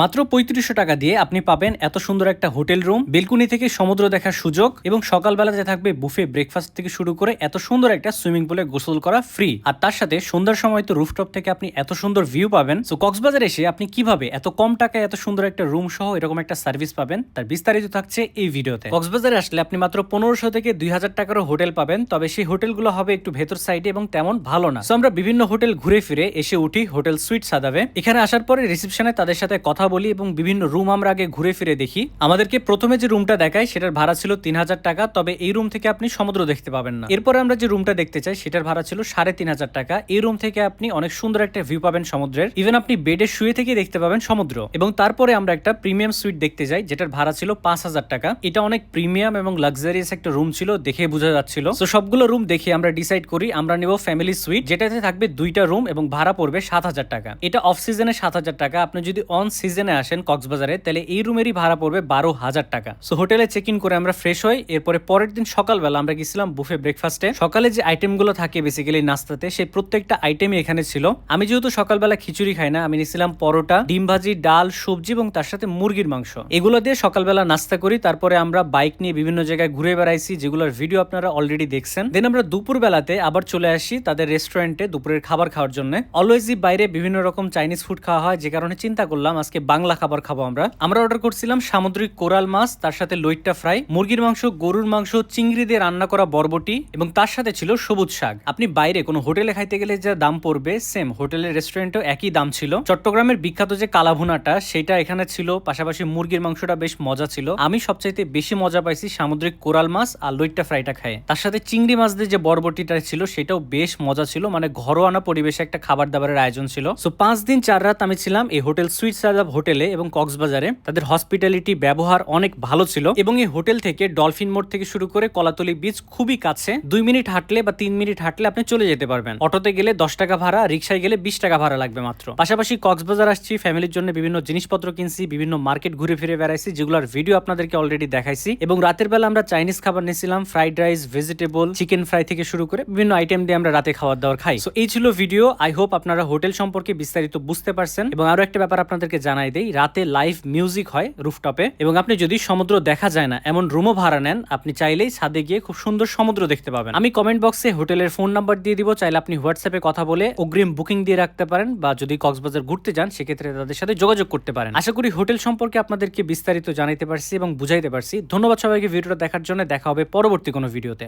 মাত্র পঁয়ত্রিশশো টাকা দিয়ে আপনি পাবেন এত সুন্দর একটা হোটেল রুম, বেলকুনি থেকে সমুদ্র দেখার সুযোগ এবং সকালবেলাতে থাকবে বুফে ব্রেকফাস্ট থেকে শুরু করে এত সুন্দর একটা সুইমিং পুলে গোসল করা ফ্রি আর তার সাথে সন্ধ্যার সময় তো রুফটপ থেকে আপনি এত সুন্দর ভিউ পাবেন। সো কক্সবাজার এসে আপনি কীভাবে এত কম টাকায় এত সুন্দর একটা রুম সহ এরকম একটা সার্ভিস পাবেন, তার বিস্তারিত থাকছে এই ভিডিওতে। কক্সবাজারে আসলে আপনি মাত্র পনেরোশো থেকে দুই হাজার টাকারও হোটেল পাবেন, তবে সেই হোটেলগুলো হবে একটু ভেতর সাইডে এবং তেমন ভালো না। সো আমরা বিভিন্ন হোটেল ঘুরে ফিরে এসে উঠি, হোটেল সুইট সাদাবে এখানে আসার পরে রিসেপশনে তাদের সাথে কথা বলি এবং বিভিন্ন রুম আমরা আগে ঘুরে ফিরে দেখি। আমাদেরকে প্রথমে যে রুমটা দেখায় সেটার ভাড়া ছিল তিন হাজার টাকা, তবে এই রুম থেকে আপনি সমুদ্র দেখতে পাবেন না। এরপরে আমরা যে রুমটা দেখতে চাই, সেটার ভাড়া ছিল সাড়ে তিন হাজার টাকা। এই রুম থেকে আপনি অনেক সুন্দর একটা ভিউ পাবেন সমুদ্রের। ইভেন আপনি বেডে শুয়ে থেকে দেখতে পাবেন সমুদ্র। এবং তারপরে আমরা একটা প্রিমিয়াম সুইট দেখতে যাই, যেটার ভাড়া ছিল পাঁচ হাজার টাকা। এটা অনেক প্রিমিয়াম এবং লাক্সারিয়াস একটা রুম ছিল, দেখে বোঝা যাচ্ছিল। তো সবগুলো রুম দেখে আমরা ডিসাইড করি, আমরা নেব ফ্যামিলি সুইট যেটাতে থাকবে দুইটা রুম এবং ভাড়া পড়বে সাত হাজার টাকা। এটা অফ সিজনে সাত হাজার টাকা। আপনি যদি অন সিজনে আসেন কক্সবাজারে, তাহলে এই রুমেরই ভাড়া পড়বে বারো হাজার টাকা। সো হোটেলে চেক ইন করে আমরা ফ্রেশ হই, এরপরে পরের দিন সকালবেলা আমরা গেছিলাম বুফে ব্রেকফাস্টে সকালে যে আইটেমগুলো থাকে বেসিক্যালি নাস্তাতে সেই প্রত্যেকটা আইটেমই এখানে ছিল। আমি যেহেতু সকালবেলা খিচুড়ি খাই না, আমি নিয়েছিলাম পরোটা, ডিম ভাজি, ডাল, সবজি এবং তার সাথে মুরগির মাংস। এগুলো দিয়ে সকালবেলা নাস্তা করি, তারপরে আমরা বাইক নিয়ে বিভিন্ন জায়গায় ঘুরে বেড়াইছি, যেগুলোর ভিডিও আপনারা অলরেডি দেখছেন। দেন আমরা দুপুর বেলাতে আবার চলে আসি তাদের রেস্টুরেন্টে দুপুরের খাবার খাওয়ার জন্য। অলওয়েজই বাইরে বিভিন্ন রকম চাইনিজ ফুড খাওয়া হয়, যে কারণে চিন্তা করলাম আজকে বাংলা খাবার খাব আমরা। আমরা অর্ডার করছিলাম সামুদ্রিক কোরাল মাছ, তার সাথে লইট্টা ফ্রাই, মুরগির মাংস, গরুর মাংস, চিংড়ি দিয়ে রান্না করা বরবটি, এবং তার সাথে ছিল সবুজ শাক। আপনি বাইরে কোনো হোটেলে খাইতে গেলে যা দাম পড়বে সেম হোটেলের রেস্টুরেন্টেও একই দাম ছিল। চট্টগ্রামের বিখ্যাত যে কালাভুনাটা, সেটা এখানে ছিল, পাশাপাশি মুরগির মাংসটা বেশ মজা ছিল। আমি সবচাইতে বেশি মজা পাইছি সামুদ্রিক কোরাল মাছ আর লইট্টা ফ্রাইটা খায়। তার সাথে চিংড়ি মাছ দিয়ে যে বরবটিটা ছিল, সেটাও বেশ মজা ছিল মানে ঘরোয়ানা পরিবেশে একটা খাবার দাবারের আয়োজন ছিল। সো পাঁচ দিন চার রাত আমি ছিলাম এই হোটেল সুইট সাদাব হোটেলে এবং কক্সবাজারে তাদের হসপিটালিটি ব্যবহার অনেক ভালো ছিল এবং এই হোটেল থেকে ডলফিন মোড় থেকে শুরু করে কলাতলি বিচ খুবই কাছে, দুই মিনিট হাঁটলে বা তিন মিনিট হাঁটলে আপনি চলে যেতে পারবেন। অটোতে গেলে দশ টাকা ভাড়া, রিক্সায় গেলে বিশ টাকা ভাড়া লাগবে মাত্র। পাশাপাশি কক্সবাজার আসছি ফ্যামিলির জন্য বিভিন্ন জিনিসপত্র কিনছি, বিভিন্ন মার্কেট ঘুরে ফিরে বেড়াইছি, যেগুলোর ভিডিও আপনাদেরকে অলরেডি দেখাইছি। এবং রাতের বেলা আমরা চাইনিজ খাবার নিয়েছিলাম fried rice vegetable chicken fry থেকে শুরু করে বিভিন্ন আইটেম দিয়ে আমরা রাতে খাবার দাবার খাই। সো এই ছিল ভিডিও আই হোপ আপনারা হোটেল সম্পর্কে বিস্তারিত বুঝতে পারছেন। এবং আরও একটা ব্যাপার আপনাদেরকে জানাই দেই, রাতে লাইভ মিউজিক হয় রুফটপে এবং আপনি যদি সমুদ্র দেখা যায় না, এমন রুমও ভাড়া নেন, আপনি চাইলেই ছাদে গিয়ে খুব সুন্দর সমুদ্র দেখতে পাবেন। আমি কমেন্ট বক্সে হোটেলের ফোন নাম্বার দিয়ে দিব, চাইলে আপনি হোয়াটসঅ্যাপে কথা বলে অগ্রিম বুকিং দিয়ে রাখতে পারেন বা যদি কক্সবাজার ঘুরতে যান, সেক্ষেত্রে তাদের সাথে যোগাযোগ করতে পারেন। আশা করি হোটেল সম্পর্কে আপনাদেরকে বিস্তারিত জানাইতে পারছি এবং বুঝাইতে পারছি। ধন্যবাদ সবাইকে ভিডিওটা দেখার জন্য। দেখা হবে পরবর্তী কোনো ভিডিওতে